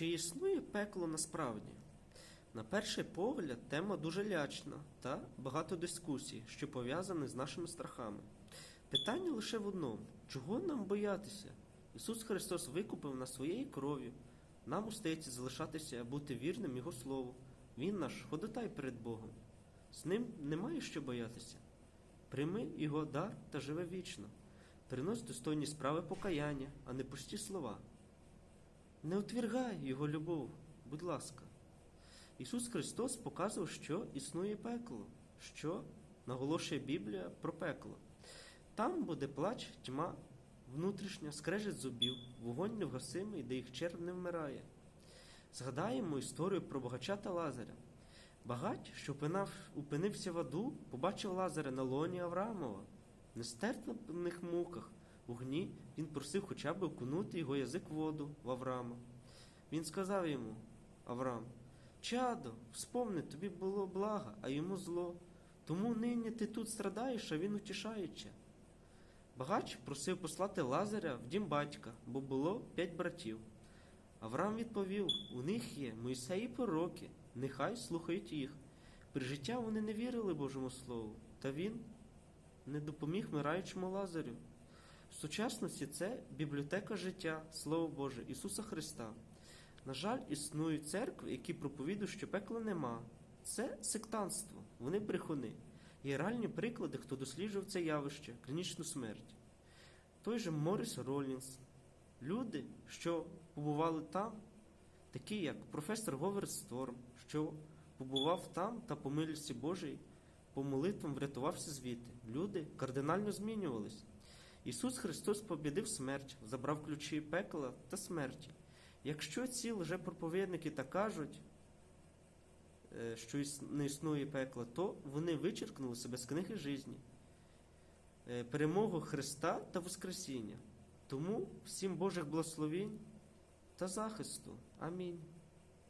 Чи існує пекло насправді? На перший погляд, тема дуже лячна та багато дискусій, що пов'язані з нашими страхами. Питання лише в одному: чого нам боятися? Ісус Христос викупив нас своєю кров'ю. Нам устається залишатися, бути вірним Його Слову. Він наш ходотай перед Богом. З ним немає що боятися. Прийми Його дар та живе вічно. Принось достойні справи покаяння, а не пусті слова. Не отвергай Його любов, будь ласка. Ісус Христос показував, що існує пекло, що наголошує Біблія про пекло. Там буде плач, тьма, внутрішня, скрежет зубів, вогонь невгасимий, де їх черв не вмирає. Згадаємо історію про богача та Лазаря. Багать, що опинав, упинився в аду, побачив Лазаря на лоні Авраамова. В нестерпних муках, у гні він просив хоча б окунути його язик в воду в Авраама. Він сказав йому, Авраам, чадо, вспомни, тобі було благо, а йому зло. Тому нині ти тут страдаєш, а він утішаючи. Багач просив послати Лазаря в дім батька, бо було п'ять братів. Авраам відповів: у них є Мойсей і пророки, нехай слухають їх. При життя вони не вірили Божому Слову, та він не допоміг вмираючому Лазарю. Сучасності це бібліотека життя, Слово Боже, Ісуса Христа. На жаль, існують церкви, які проповідують, що пекла нема. Це сектантство, вони брехуни. Є реальні приклади, хто досліджував це явище, клінічну смерть. Той же Моріс Ролінс. Люди, що побували там, такі як професор Говард Сторм, що побував там та по милості Божій, по молитвам врятувався звідти. Люди кардинально змінювались. Ісус Христос побідив смерть, забрав ключі пекла та смерті. Якщо ці лжепроповідники так кажуть, е, що не існує пекла, то вони вичеркнули себе з книги житті, е, перемогу Христа та Воскресіння. Тому всім Божих благословінь та захисту. Амінь.